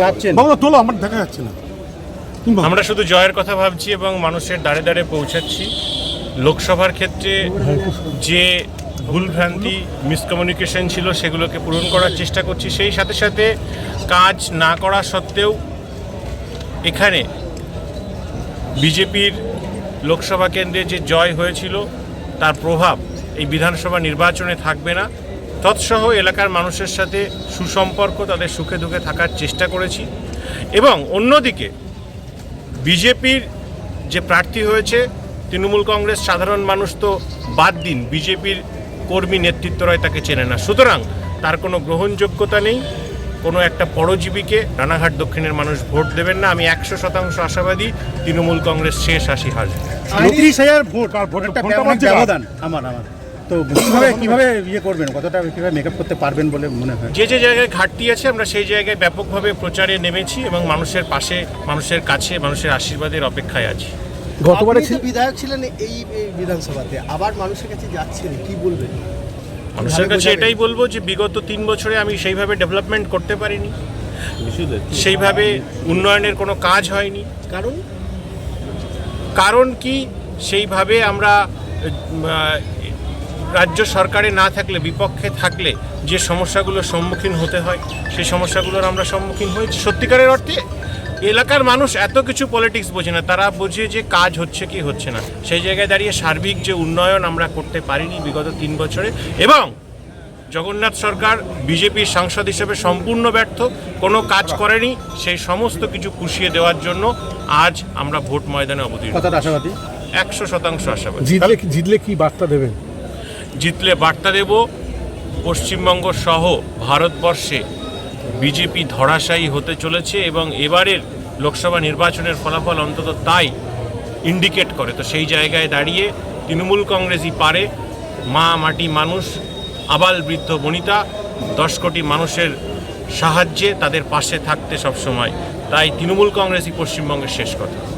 যাচ্ছেন? বাবা তোলো আমার দেখা যাচ্ছে না। আমরা শুধু জয়ের কথা ভাবছি এবং মানুষের দাঁড়ে দাঁড়ে পৌঁছাচ্ছি। লোকসভার ক্ষেত্রে যে ভুলভ্রান্তি মিসকমিউনিকেশন ছিল সেগুলোকে পূরণ করার চেষ্টা করছি সেই সাথে সাথে কাজ না করা সত্ত্বেও এখানে বিজেপির লোকসভা কেন্দ্রে যে জয় হয়েছিল তার প্রভাব এই বিধানসভা নির্বাচনে থাকবে না। তৎসহ এলাকার মানুষের সাথে সুসম্পর্ক তাদের সুখে দুঃখে থাকার চেষ্টা করেছি এবং অন্যদিকে বিজেপির যে প্রার্থী হয়েছে তৃণমূল কংগ্রেস সাধারণ মানুষ তো বাদ দিন বিজেপির কর্মী নেতৃত্বরাই তাকে চেনে না। সুতরাং তার কোনো গ্রহণযোগ্যতা নেই কোনো একটা পরজীবীকে রানাঘাট দক্ষিণের মানুষ ভোট দেবেন না। আমি একশো শতাংশ আশাবাদী তৃণমূল কংগ্রেস শেষ হাসি হাসবে। পঁয়ত্রিশ হাজার ভোট কার? ব্যবধান। আমার আমার। তো কীভাবে কীভাবে ইয়ে করবেন? কতটা কীভাবে মেকআপ করতে পারবেন বলে মনে হয়? যে যে জায়গায় ঘাটতি আছে আমরা সেই জায়গায় ব্যাপকভাবে প্রচারে নেমেছি এবং মানুষের পাশে মানুষের কাছে মানুষের আশীর্বাদের অপেক্ষায় আছি। গতবারে বিধায়ক ছিলেন এই এই বিধানসভাতে আবার মানুষের কাছে যাচ্ছেন কি বলবেন? মানুষের কাছে এটাই বলব যে বিগত তিন বছরে আমি সেইভাবে ডেভেলপমেন্ট করতে পারিনি। সেইভাবে উন্নয়নের কোনো কাজ হয়নি। কারণ? কারণ কি? সেইভাবে আমরা রাজ্য সরকারে না থাকলে বিপক্ষে থাকলে যে সমস্যাগুলোর সম্মুখীন হতে হয় সেই সমস্যাগুলোর আমরা সম্মুখীন হয়েছি। সত্যিকারের অর্থে এলাকার মানুষ এত কিছু পলিটিক্স বোঝে না। তারা বোঝে যে কাজ হচ্ছে কি হচ্ছে না। সেই জায়গায় দাঁড়িয়ে সার্বিক যে উন্নয়ন আমরা করতে পারিনি বিগত তিন বছরে এবং জগন্নাথ সরকার বিজেপির সাংসদ হিসেবে সম্পূর্ণ ব্যর্থ কোনো কাজ করেনি সেই সমস্ত কিছু পুষিয়ে দেওয়ার জন্য আজ আমরা ভোট ময়দানে অবতীর্ণ। আশাবাদী? একশো শতাংশ আশাবাদী। জিতলে জিতলে কি বার্তা দেবেন? জিতলে বার্তা দেব, পশ্চিমবঙ্গ সহ ভারতবর্ষে বিজেপি ধরাশায়ী হতে চলেছে এবং এবারের লোকসভা নির্বাচনের ফলাফল অন্তত তাই ইন্ডিকেট করে। তো সেই জায়গায় দাঁড়িয়ে তৃণমূল কংগ্রেসই পারে, মা মাটি মানুষ, আবাল বৃদ্ধ বনিতা, দশ কোটি মানুষের সাহায্যে তাদের পাশে থাকতে সবসময়। তাই তৃণমূল কংগ্রেসই পশ্চিমবঙ্গের শেষ কথা।